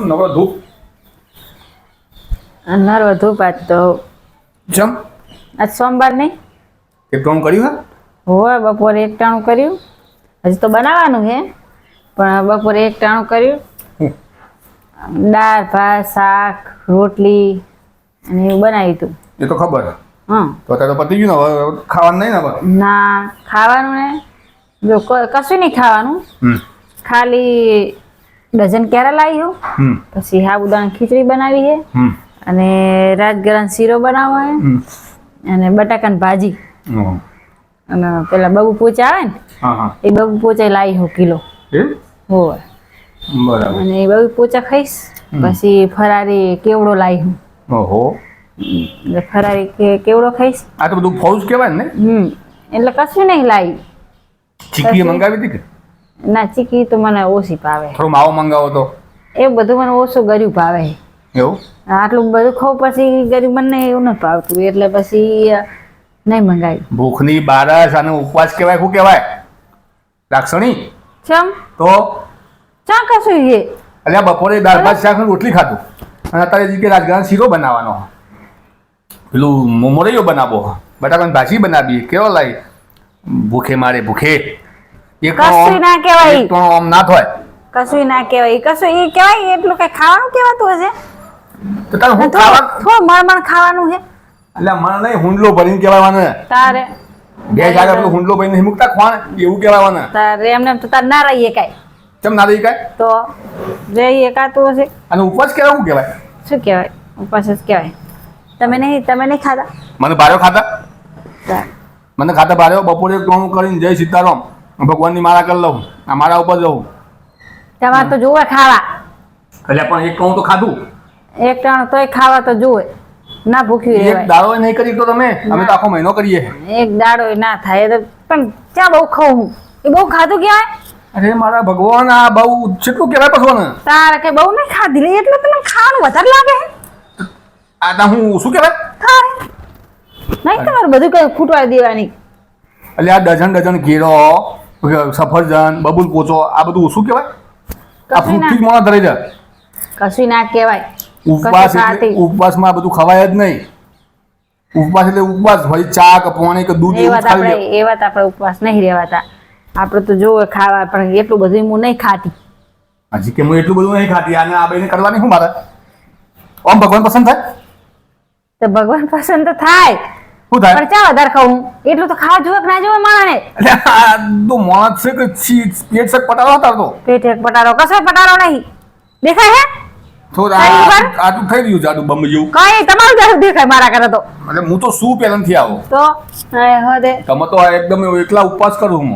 તમ નવરો ધૂપ. આજ તો જમ આજ સોમવાર નહીં. એકટાણું કર્યું હે? હોય બપોરે એક ટાણું કર્યું. હજી તો બનાવવાનું છે પણ બપોરે એક ટાણું કર્યું. દાળ ભાત શાક રોટલી અને એવું બનાવ્યું હતું. એ તો ખબર હા. તો અત્યારે તો પતી ગયું ને હવે ખાવાનું નહીં ને ના ખાવાનું ને જો કશું નહીં ખાવાનું. ખાલી ડઝન કેરા લાવ્યું પછી સાબુદાણા ખીચડી બનાવી છે અને રાજગરાનો શીરો બનાવો છે અને બટાકાની ભાજી. અને પેલા બબુ પોચા આવે ને એ બબુ પોચા લાવી હો કિલો. હોય બરાબર. અને એ બબુ પોચા ખાઈશ. પછી ફરારી કેવડો લાવી હું. ઓહો. એટલે ફરારી કે કેવડો ખાઈશ? આ તો બધું ફૌજ કહેવાય ને હમ. એટલે કશું નહીં લાવી. ચીકી મંગાવી હતી કે? ના ચીકી તો મને ઓછી ભાવે. થોડું માવો મંગાવો તો. એ બધું મને ઓછું ગર્યું ભાવે. એવું? આટલું બધું ખાવ પછી ગરીબ મને એવું નથી ભાવતું. એટલે પછી નહીં મંગાવ્યું ભૂખની બારસ અને ઉપવાસ કહેવાય શું કહેવાય? લાક્ષણી? ચમ? તો? ચા કશું એ? અલ્યા બપોરે દાળ ભાત શાક રોટલી ખાધું. અને અત્યારે કે રાજગરાનો શીરો બનાવવાનો. પેલું મોમોરૈયો બનાવો બટાકાની ભાજી બનાવી. કેવો લાય ભૂખે મારે ભૂખે. કશું ના કહેવાય. તો આમ ના થાય. કશું ના કહેવાય. કશું એ કહેવાય એટલું કઈ ખાવાનું કહેવાતું હશે? તો તારે હું થોડું ખાવા થોડું મણ ખાવાનું છે. એટલે મને નહીં હુંડલો ભરીને કહેવાય તારે. બે જાગા પેલું હુંડલો ભરીને નહીં મૂકતા એવું કહેવાય તારે એમને તો તાર ના રહીએ કાંઈ. કેમ ના દઈ કાંઈ? તો જઈએ કાતું હશે. અને ઉપવાસ કહેવાય શું કહેવાય? શું કહેવાય? ઉપવાસ જ કહેવાય. તમે નહીં તમે નહીં ખાતા મને ભાર્યો ખાતા મને ખાતા ભાર્યો બપોરે કોણ કરીને જય સીતારામ. ભગવાનની માળા કરી લઉં આ મારા ઉપર જવું તમારે તો જોવે ખાવા. એટલે પણ એક કહું તો ખાધું. એક ટાણ તોય ખાવા તો જોવે ના ભૂખી એક રહેવાય. દાડો નહીં કરી તો તમે? અમે તો આખો મહિનો કરીએ. એક દાડો ના થાય. તો પણ ક્યાં બહુ ખાઉં હું? એ બહુ ખાધું ક્યાં? અરે મારા ભગવાન આ બહુ કેટલું કહેવાય પછી ને તારે કઈ બહુ નહીં ખાધી? લે એટલે તમને ખાવાનું વધારે લાગે આ તા હું શું કહેવાય? થાય નહીં તમારે બધું કઈ ખૂટવા દેવાની. એટલે આ ડઝન ડઝન ઘેરો સફરજન બબુલ પોચો આ બધું શું કહેવાય? આ ફ્રૂટથી જ ધરાઈ જાય. કશું ના કહેવાય. ઉપવાસ એટલે ઉપવાસમાં બધું ખવાય જ નહીં. ઉપવાસ એટલે ઉપવાસ હોય ચા કે પાણી કે દૂધ એ વાત આપણે એ વાત આપણે ઉપવાસ નહીં રહેવાતા. આપણે તો જોવે ખાવા પણ એટલું બધું હું નહીં ખાતી. હજી કે હું એટલું બધું નહીં ખાતી આને આ બેને કરવાની શું મારે? ઓમ ભગવાન પસંદ થાય? તો ભગવાન પસંદ તો થાય. શું થાય? પણ ચા વધારે ખાવું? એટલું તો ખાવા જોવે કે ના જોવે માણસને એટલે આ તો માણસ છે કે છી પેટ સક પટારો હતા તો? પેટ એક પટારો. કશો પટારો નહીં. દેખાય હે? થોડા તારી આ તો થઈ રહ્યું જાડું બમ જેવું કઈ તમારું જારું દેખાય મારા કરે તો. એટલે હું તો શું પહેલાંથી આવો? તો હવે હદે તમે તો આ એકદમ એકલા ઉપવાસ કરું હું